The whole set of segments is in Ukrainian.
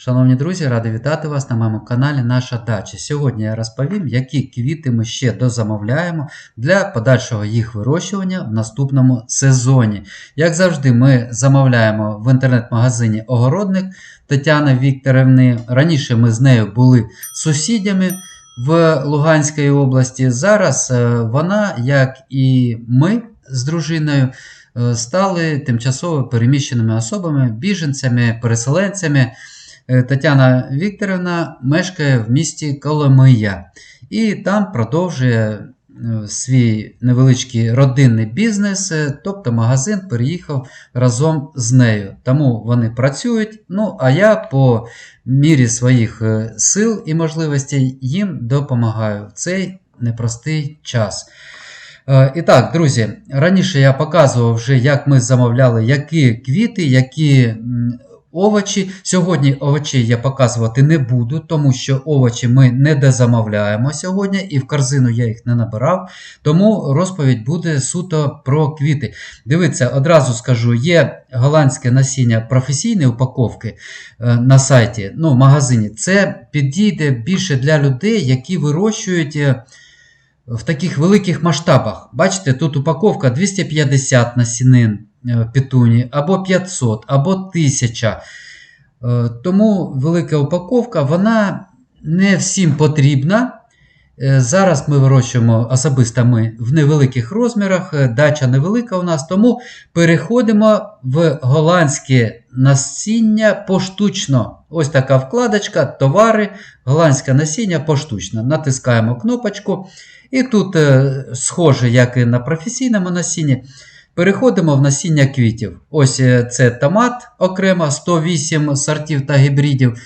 Шановні друзі, радий вітати вас на моєму каналі Наша Дача. Сьогодні я розповім, які квіти ми ще дозамовляємо для подальшого їх вирощування в наступному сезоні. Як завжди, ми замовляємо в інтернет-магазині Огородник Тетяни Вікторівни. Раніше ми з нею були сусідями в Луганській області. Зараз е, вона, як і ми з дружиною, е, стали тимчасово переміщеними особами, біженцями, переселенцями. Е, Тетяна Вікторівна мешкає в місті Коломия і там продовжує е, свій невеличкий родинний бізнес, е, тобто магазин переїхав разом з нею. Тому вони працюють. Ну, а я по мірі своїх сил і можливостей їм допомагаю в цей непростий час. І так, друзі, раніше я показував вже, як ми замовляли, які квіти, які овочі. Сьогодні овочі я показувати не буду, тому що овочі ми не дозамовляємо сьогодні, і в корзину я їх не набирав. Тому розповідь буде суто про квіти. Дивіться, одразу скажу, є голландське насіння професійної упаковки е, на сайті, ну, в магазині. Це підійде більше для людей, які вирощують. е, в таких великих масштабах. Бачите, тут упаковка 250 насінин е, петуні, або 500, або 1000. Е, Тому велика упаковка, вона не всім потрібна. Е, Зараз ми вирощуємо особисто ми в невеликих розмірах, дача невелика у нас, тому переходимо в голландське насіння поштучно. Ось така вкладочка, товари, голландське насіння поштучно. Натискаємо кнопочку. І тут, схоже, як і на професійному насінні, переходимо в насіння квітів. Ось е, це томат окремо, 108 сортів та гібридів,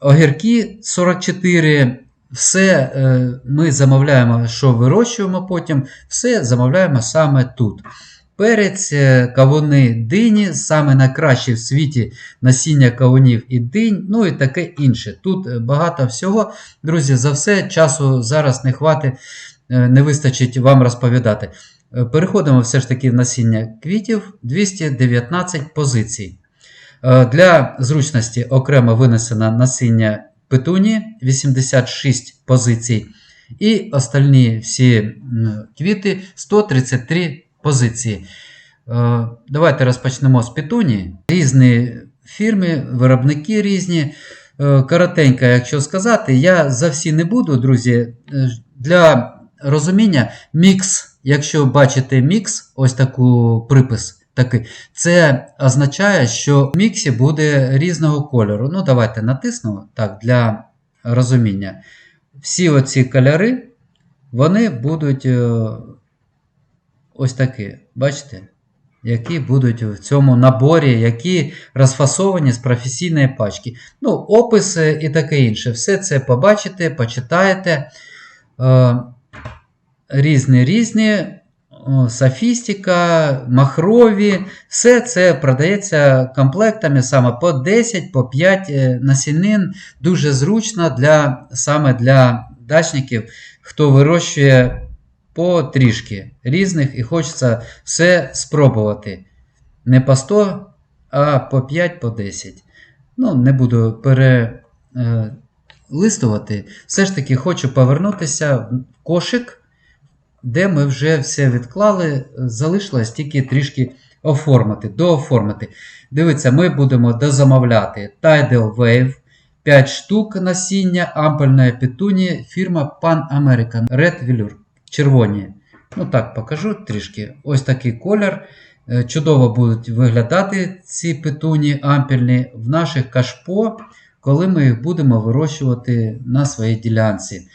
огірки 44. Все е, ми замовляємо, що вирощуємо потім, все замовляємо саме тут. Перець, е, кавуни, дині, саме найкраще в світі насіння кавунів і динь, ну і таке інше. Тут багато всього. Друзі, за все часу зараз не хватить, не вистачить вам розповідати. Е, Переходимо все ж таки в насіння квітів 219 позицій. Е, Для зручності окремо винесено насіння петуні 86 позицій. І остальні всі квіти 133 позиції. Е, Давайте розпочнемо з петуні. Різні фірми, виробники різні. Коротенько, якщо сказати, я за всі не буду, друзі. Для розуміння, мікс, якщо бачите мікс, ось таку припис. Такий, це означає, що в міксі буде різного кольору. Ну, давайте натиснемо так, для розуміння. Всі оці кольори, вони будуть е, ось такі, бачите? Які будуть в цьому наборі, які розфасовані з професійної пачки. Ну, опис е, і таке інше. Все це побачите, почитаєте. Е, різні різні, софістика, махрові, все це продається комплектами саме по 10, по 5 е, насінин. Дуже зручно для, саме для дачників, хто вирощує по трішки різних і хочеться все спробувати. Не по 100, а по 5, по 10. Ну, не буду перелистувати. Все ж таки хочу повернутися в кошик де ми вже все відклали, залишилось тільки трішки оформити, дооформити. Дивіться, ми будемо дозамовляти Tidal Wave 5 штук насіння ампельної петуні фірма Pan American Red Velour. Червоні. Ну так, покажу трішки. Ось такий колір. Е, Чудово будуть виглядати ці петуні ампельні в наших кашпо, коли ми їх будемо вирощувати на своїй ділянці.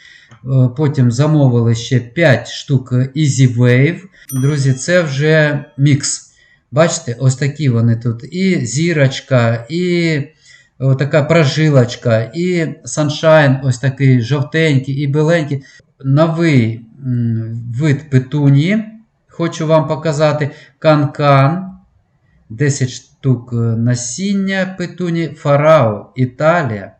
Е, Потім замовили ще 5 штук Easy Wave. Друзі, це вже мікс. Бачите, ось такі вони тут. І зірочка, і така прожилочка, і Sunshine, ось такий жовтенький і біленький. Новий вид петунії. Хочу вам показати канкан. 10 штук е, насіння петуні, Фарао, Італія,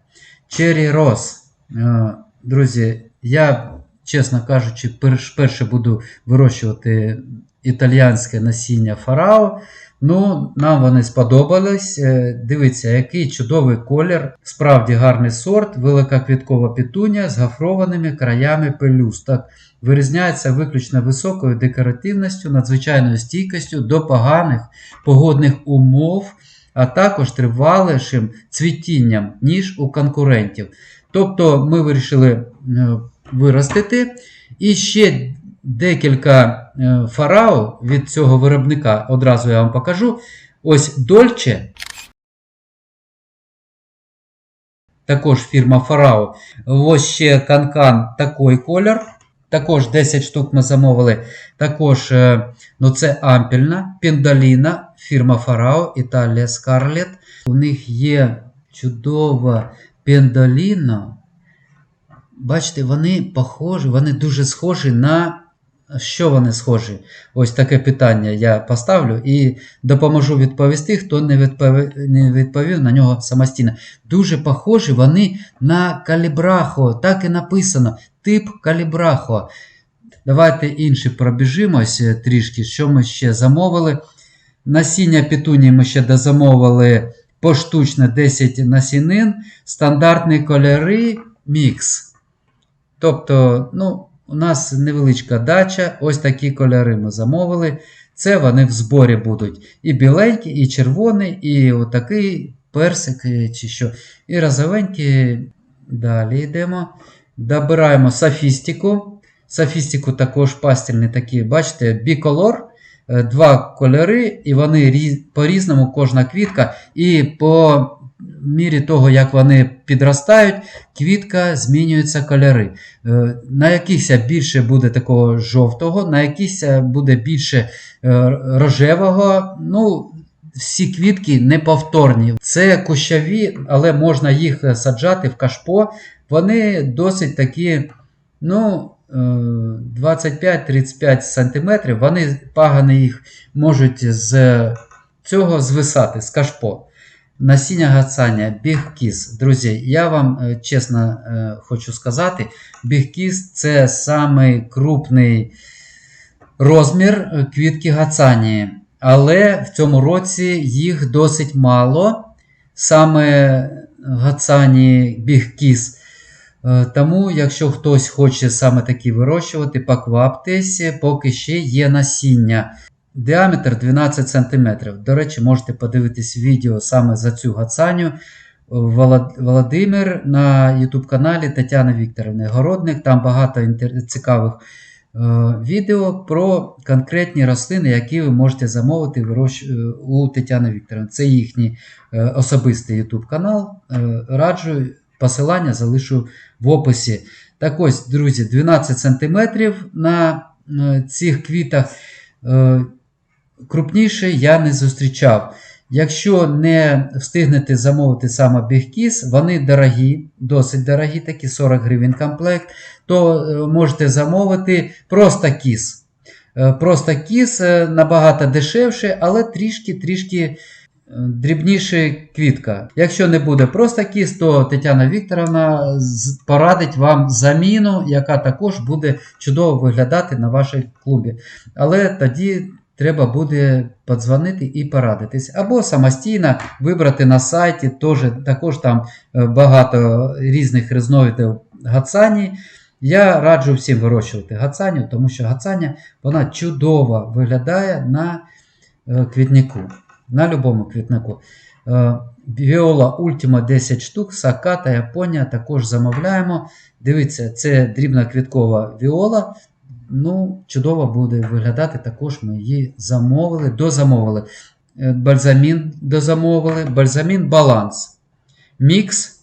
Черрі Рос. Е, Друзі, я, чесно кажучи, перш- перше буду вирощувати італіянське насіння Фарао. Ну, нам вони сподобались. Е, Дивіться, який чудовий колір. Справді гарний сорт, велика квіткова пітуня з гафрованими краями пелюсток. Вирізняється виключно високою декоративністю, надзвичайною стійкістю до поганих погодних умов, а також тривалішим цвітінням, ніж у конкурентів. Тобто ми вирішили виростити. І ще декілька е, фарау від цього виробника, одразу я вам покажу. Ось Дольче. Також фірма Фарау. Ось ще канкан такий колір. Також 10 штук ми замовили. Також е, ну це ампільна, піндаліна, фірма Фарау, Італія Скарлет. У них є чудова пендоліна. Бачите, вони похожі, вони дуже схожі на. Що вони схожі? Ось таке питання я поставлю і допоможу відповісти, хто не відповів, не відповів на нього самостійно. Дуже похожі вони на калібрахо, так і написано. Тип калібрахо. Давайте інші пробіжимось е, трішки, що ми ще замовили. Насіння петунії ми ще дозамовили поштучно 10 насінин, стандартні кольори, мікс. Тобто, ну, у нас невеличка дача, ось такі кольори ми замовили. Це вони в зборі будуть. І біленький, і червоний, і отакий персик, е, чи що. І розовенький. Далі йдемо. Добираємо софістику. Софістику також пастельні такі, бачите, біколор. Е, Два кольори, і вони різ- по-різному, кожна квітка. І по мірі того, як вони підростають, квітка змінюються кольори. Е, На якихось більше буде такого жовтого, на якихось буде більше е, рожевого. Ну, всі квітки неповторні. Це кущові, але можна їх саджати в кашпо. Вони досить такі, ну, е, 25-35 см. Вони пагани їх можуть з цього звисати, з кашпо. Насіння гацання, бігкіс. Друзі, я вам е, чесно е, хочу сказати, бігкіс це самий крупний розмір е, квітки гацанії. Але в цьому році їх досить мало. Саме гацані бігкіс. Тому, якщо хтось хоче саме такі вирощувати, покваптесь, поки ще є насіння. Діаметр 12 см. До речі, можете подивитись відео саме за цю гацаню. Володимир на YouTube каналі Тетяни Вікторівни Городник. Там багато цікавих е, відео про конкретні рослини, які ви можете замовити е, у Тетяни Вікторівни. Це їхній е, особистий YouTube канал. Раджу, посилання залишу в описі. Так ось, друзі, 12 см на цих квітах. Крупніше я не зустрічав. Якщо не встигнете замовити саме бігкіс, вони дорогі, досить дорогі, такі 40 гривень комплект, то е, можете замовити просто кіс. Е, Просто кіс е, набагато дешевше, але трішки-трішки дрібніше квітка. Якщо не буде просто кіс, то Тетяна Вікторовна порадить вам заміну, яка також буде чудово виглядати на вашій клубі. Але тоді треба буде подзвонити і порадитись. Або самостійно вибрати на сайті, теж, також там е, багато різних різновидів гацані. Я раджу всім вирощувати гацаню, тому що гацаня вона чудово виглядає на е, квітнику, на будь-якому квітнику. Е, Viola Ultima 10 штук, Саката, Японія також замовляємо. Дивіться, це дрібна квіткова віола. Ну, чудово буде виглядати. Також ми її замовили, дозамовили. Е, Бальзамін дозамовили, бальзамін баланс. Мікс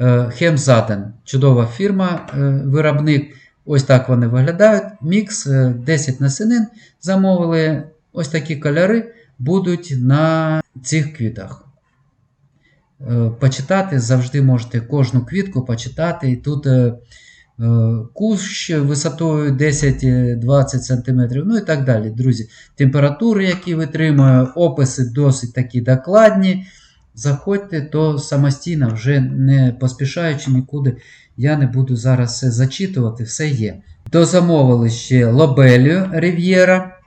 е, Хемзаден. Чудова фірма, е, виробник. Ось так вони виглядають. Мікс е, 10 насінин замовили. Ось такі кольори будуть на цих квітах. Почитати завжди можете кожну квітку почитати. І тут кущ висотою 10-20 см, ну і так далі. Друзі, температури, які витримує, описи досить такі докладні. Заходьте, то самостійно, вже не поспішаючи нікуди, я не буду зараз все зачитувати, все є. Дозамовили ще Рів'єра.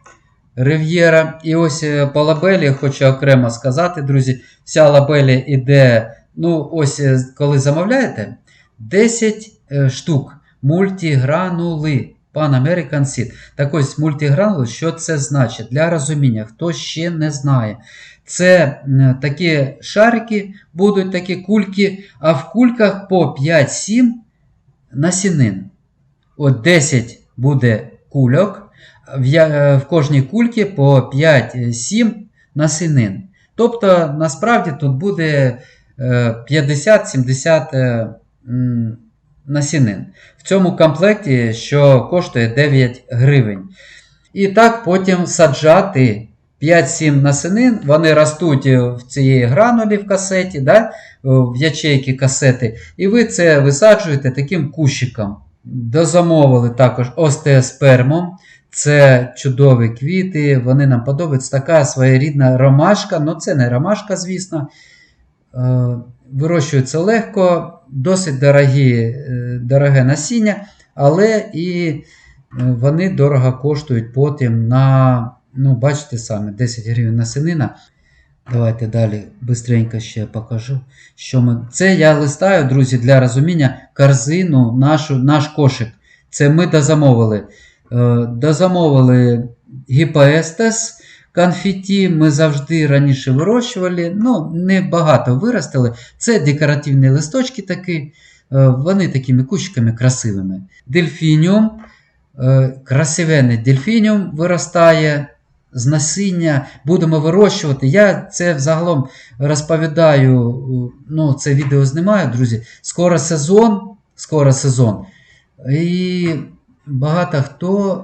Рив'єра. І ось е, по лабелі хочу окремо сказати, друзі, вся лабеля іде, ну, ось е, коли замовляєте, 10 е, штук мультигранули. Pan American Seed. Так ось мультигранули, що це значить? Для розуміння, хто ще не знає. Це такі шарики, будуть такі кульки, а в кульках по 5-7 насінин. От 10 буде кульок, в, е, в кожній кульці по 5-7 насінин. Тобто, насправді тут буде е, 50-70 е, насінин. В цьому комплекті, що коштує 9 гривень. І так потім саджати 5-7 насінин, вони ростуть в цієї гранулі в касеті, да, в ячейки касети, і ви це висаджуєте таким кущиком. Дозамовили також остеоспермом. Це чудові квіти, вони нам подобаються. Така своєрідна ромашка, ну це не ромашка, звісно. Е, Вирощується легко, досить дорогі, е, дороге насіння, але і е, вони дорого коштують потім на, ну, бачите самі, 10 гривень насінина. Давайте далі бистренько ще покажу. Що ми... Це я листаю, друзі, для розуміння корзину, нашу, наш кошик. Це ми дозамовили. Е, Дозамовили гіпоестес, конфеті ми завжди раніше вирощували. Ну, не багато виростили. Це декоративні листочки такі. е, Вони такими кущиками красивими. Дельфініум. е, Красивенний дельфініум виростає з насіння. Будемо вирощувати. Я це взагалом розповідаю. е, Ну, це відео знімаю, друзі. Скоро сезон. Скоро сезон. І багато хто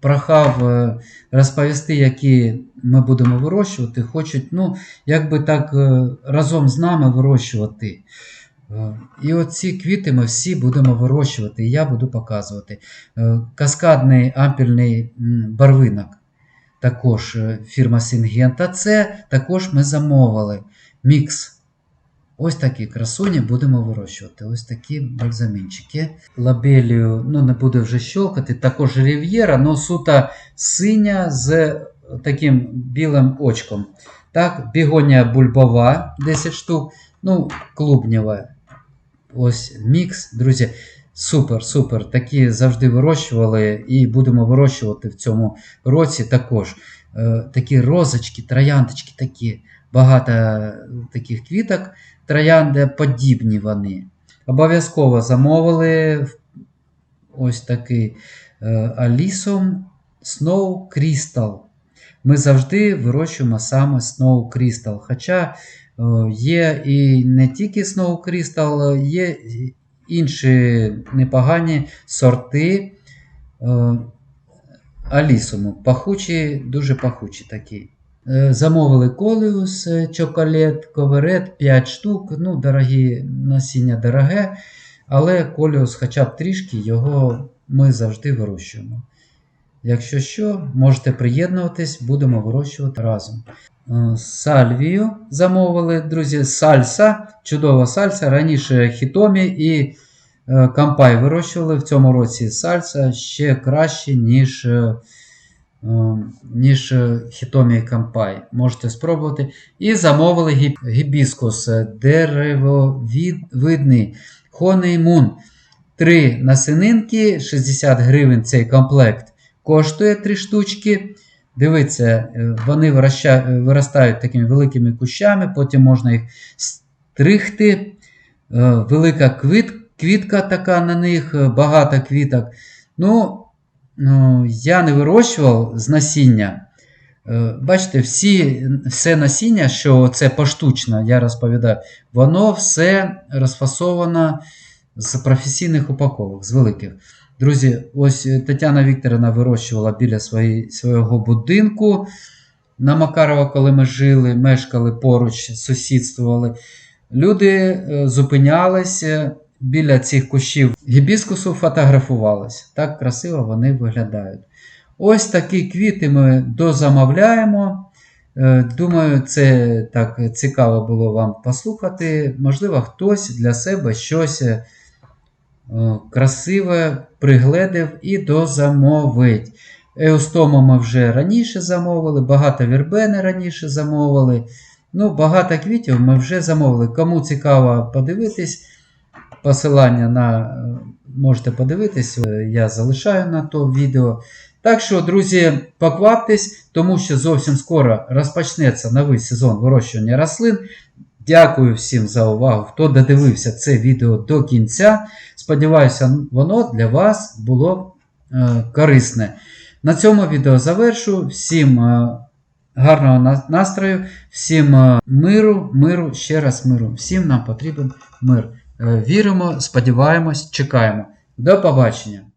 прохав е, розповісти, які ми будемо вирощувати, хочуть, ну, якби так е, разом з нами вирощувати. Е, І оці квіти ми всі будемо вирощувати, і я буду показувати. Каскадний ампільний барвинок. Також фірма Сінгента. Це також ми замовили. Мікс. Ось такі красуні будемо вирощувати. Ось такі бальзамінчики. Лабелію, ну не буду вже щелкати, також рів'єра, але суто синя з таким білим очком. Так, бігонія бульбова 10 штук. Ну, клубнєва. Ось мікс, друзі. Супер, супер. Такі завжди вирощували і будемо вирощувати в цьому році також. Е, такі розочки, трояндочки такі, багато таких квіток. Троянди подібні вони. Обов'язково замовили ось такий е, Алісом Snow Crystal. Ми завжди вирощуємо саме Snow Crystal. Хоча е, є і не тільки Snow Crystal, є інші непогані сорти е, Алісому. Пахучі, дуже пахучі такі. Е, Замовили коліус, е, чоколет, коверет 5 штук. Ну, дорогі насіння дороге, але коліус хоча б трішки його ми завжди вирощуємо. Якщо що, можете приєднуватись, будемо вирощувати разом. Е, Сальвію замовили, друзі, сальса, чудова сальса. Раніше хітомі і кампай вирощували в цьому році сальса ще краще, ніж. е, е, ніж е, Хітомі Кампай. Можете спробувати. І замовили гіб- гібіскус е, деревовидний Honey Moon. Три насининки, 60 гривень цей комплект коштує 3 штучки. Дивіться, е, вони е, виростають такими великими кущами, потім можна їх стригти. Е, Велика квіт, квітка така на них, е, багато квіток. Ну, Ну, я не вирощував з насіння. Е, Бачите, всі, все насіння, що це поштучно, я розповідаю, воно все розфасовано з професійних упаковок, з великих. Друзі, ось Тетяна Вікторівна вирощувала біля свої, свого будинку на Макарова, коли ми жили, мешкали поруч, сусідствували. Люди е, зупинялися біля цих кущів гібіскусу, фотографувалися. Так красиво вони виглядають. Ось такі квіти ми дозамовляємо. Е, Думаю, це так цікаво було вам послухати. Можливо, хтось для себе щось е, красиве пригледив і дозамовить. Еустому ми вже раніше замовили, багато вірбени раніше замовили. Ну, багато квітів ми вже замовили. Кому цікаво подивитись, посилання на е, можете подивитись, е, я залишаю на то відео. Так що, друзі, покваптесь, тому що зовсім скоро розпочнеться новий сезон вирощування рослин. Дякую всім за увагу, хто додивився це відео до кінця. Сподіваюся, воно для вас було е, корисне. На цьому відео завершу. Всім е, гарного настрою, всім е, миру, миру, ще раз миру. Всім нам потрібен мир. Е, Віримо, сподіваємось, чекаємо. До побачення!